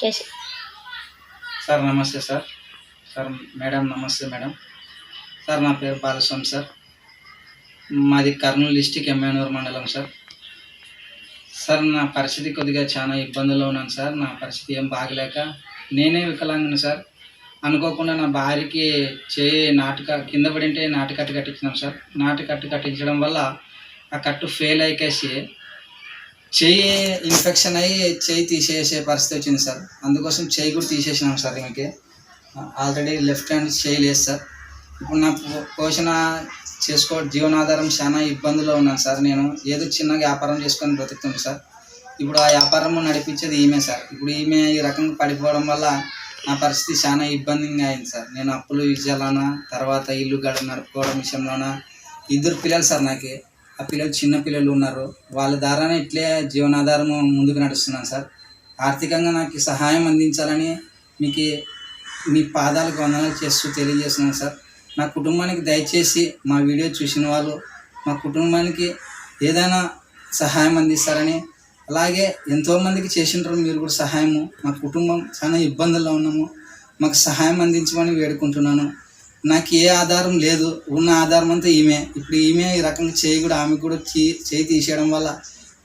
కేశ sir నమస్తే sir. Sir madam నమస్తే madam. Sir నా పేరు బాలస్వామి సార్. మాది కర్నూలు డిస్టిక్ ఎమ్మెనూరు మండలం సార్. సార్ నా పరిస్థితి కొద్దిగా చాలా ఇబ్బందుల్లో ఉన్నాను సార్. నా పరిస్థితి ఏం బాగలేక నేనే వికలాంగుని సార్. అనుకోకుండా నా భార్యకి చేయి నాటుక కింద పడింటే నాటు కట్టు కట్టించినాం సార్. నాటు కట్టు కట్టించడం వల్ల ఆ కట్టు ఫెయిల్ అయికేసి చెయ్యి ఇన్ఫెక్షన్ అయ్యి చెయ్యి తీసేసే పరిస్థితి వచ్చింది సార్. అందుకోసం చెయ్యి కూడా తీసేసినాం సార్ మీకు ఆల్రెడీ లెఫ్ట్ హ్యాండ్ చెయ్యి లేదు సార్. ఇప్పుడు నా పోషణ చేసుకో జీవనాధారం చాలా ఇబ్బందులో ఉన్నాను సార్. నేను ఏదో చిన్న వ్యాపారం చేసుకొని బ్రతుకుతుంది సార్. ఇప్పుడు ఆ వ్యాపారం నడిపించేది ఈమె సార్. ఇప్పుడు ఈమె ఈ రకంగా పడిపోవడం వల్ల నా పరిస్థితి చాలా ఇబ్బందిగా అయింది సార్. నేను అప్పులు విషయాలన తర్వాత ఇల్లు గడ నడుపుకోవడం విషయంలోన ఇద్దరు పిల్లలు సార్ నాకు. ఆ పిల్లలు చిన్న పిల్లలు ఉన్నారు వాళ్ళ ద్వారానే ఇట్లే జీవనాధారం ముందుకు నడుస్తున్నాను సార్. ఆర్థికంగా నాకు సహాయం అందించాలని మీకు మీ పాదాలకు వందనాలు చేస్తూ తెలియజేస్తున్నాను సార్. నా కుటుంబానికి దయచేసి మా వీడియో చూసిన వాళ్ళు మా కుటుంబానికి ఏదైనా సహాయం అందిస్తారని అలాగే ఎంతోమందికి చేసింటారు మీరు కూడా సహాయము. మా కుటుంబం చాలా ఇబ్బందుల్లో ఉన్నాము. మాకు సహాయం అందించమని వేడుకుంటున్నాను. నాకు ఏ ఆధారం లేదు ఉన్న ఆధారం అంతా ఈమె. ఇప్పుడు ఈమె ఈ రకంగా చేయి కూడా ఆమె కూడా చే చేయి తీసేయడం వల్ల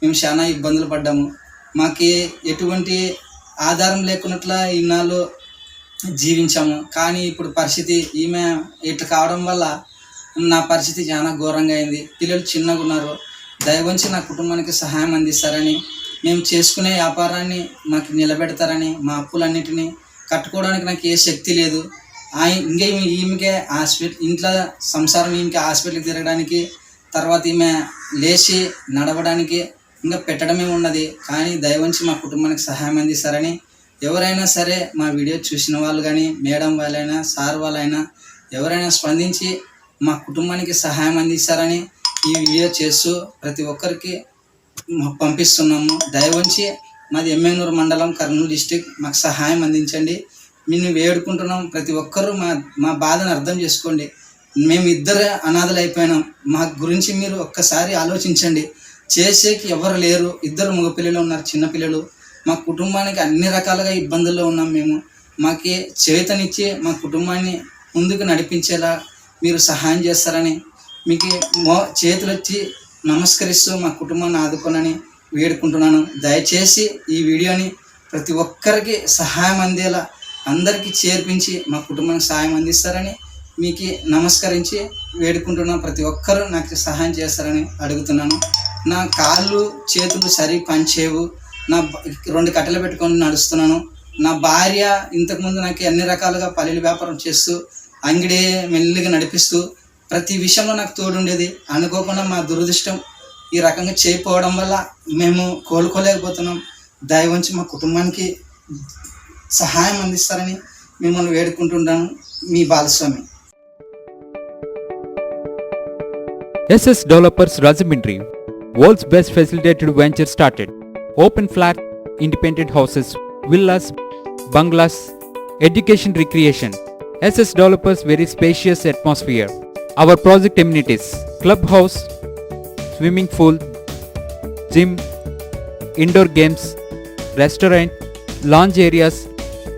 మేము చాలా ఇబ్బందులు పడ్డాము. మాకు ఎటువంటి ఆధారం లేకున్నట్ల ఇన్నాళ్ళు జీవించాము. కానీ ఇప్పుడు పరిస్థితి ఈమె ఇట్లా కావడం వల్ల నా పరిస్థితి చాలా ఘోరంగా అయింది. పిల్లలు చిన్నగా ఉన్నారు. దయవంచి నా కుటుంబానికి సహాయం అందిస్తారని మేము చేసుకునే వ్యాపారాన్ని మాకు నిలబెడతారని మా అప్పులన్నిటినీ కట్టుకోవడానికి నాకు ఏ శక్తి లేదు. ఇంకా ఈమెకే హాస్పిటల్ ఇంట్లో సంసారం ఈమెకి హాస్పిటల్కి తిరగడానికి తర్వాత ఈమె లేచి నడవడానికి ఇంకా పెట్టడమే ఉన్నది. కానీ దయవంచి మా కుటుంబానికి సహాయం అందిస్తారని ఎవరైనా సరే మా వీడియో చూసిన వాళ్ళు కానీ మేడం వాళ్ళైనా సార్ వాళ్ళైనా ఎవరైనా స్పందించి మా కుటుంబానికి సహాయం అందిస్తారని ఈ వీడియో చేస్తూ ప్రతి ఒక్కరికి పంపిస్తున్నాము. దయవంచి మాది ఎమ్మెనూరు మండలం కర్నూలు డిస్టిక్ మాకు సహాయం అందించండి. మేము వేడుకుంటున్నాం ప్రతి ఒక్కరూ మా మా బాధను అర్థం చేసుకోండి. మేము ఇద్దరు అనాథలు అయిపోయినాం. మా గురించి మీరు ఒక్కసారి ఆలోచించండి. చేసేకి ఎవరు లేరు. ఇద్దరు మగపిల్లలు ఉన్నారు చిన్నపిల్లలు. మా కుటుంబానికి అన్ని రకాలుగా ఇబ్బందుల్లో ఉన్నాం మేము. మాకి చేతనిచ్చి మా కుటుంబాన్ని ముందుకు నడిపించేలా మీరు సహాయం చేస్తారని మీకు మో చేతులు వచ్చి నమస్కరిస్తూ మా కుటుంబాన్ని ఆదుకోనని వేడుకుంటున్నాను. దయచేసి ఈ వీడియోని ప్రతి ఒక్కరికి సహాయం అందేలా అందరికీ చేర్పించి మా కుటుంబానికి సహాయం అందిస్తారని మీకు నమస్కరించి వేడుకుంటున్నాను ప్రతి ఒక్కరూ నాకు సహాయం చేస్తారని అడుగుతున్నాను. నా కాళ్ళు చేతులు సరి పనిచేయవు. నా రెండు కట్టెలు పెట్టుకొని నడుస్తున్నాను. నా భార్య ఇంతకుముందు నాకు అన్ని రకాలుగా పల్లెలు వ్యాపారం చేస్తూ అంగిడే మెల్లిగా నడిపిస్తూ ప్రతి విషయంలో నాకు తోడుండేది. అనుకోకుండా మా దురదృష్టం ఈ రకంగా చేయకపోవడం వల్ల మేము కోలుకోలేకపోతున్నాం. దయవంచి మా కుటుంబానికి సహాయం అందిస్తారని మిమ్మల్ని వేడుకుంటుంటాను మీ Balaswamy SS Developers Rajamindri, world's best facilitated venture started. Open flat, independent houses, villas, bungalows, education recreation. SS Developers very spacious atmosphere. Our project amenities, clubhouse, swimming pool, gym, indoor games, restaurant, lounge areas,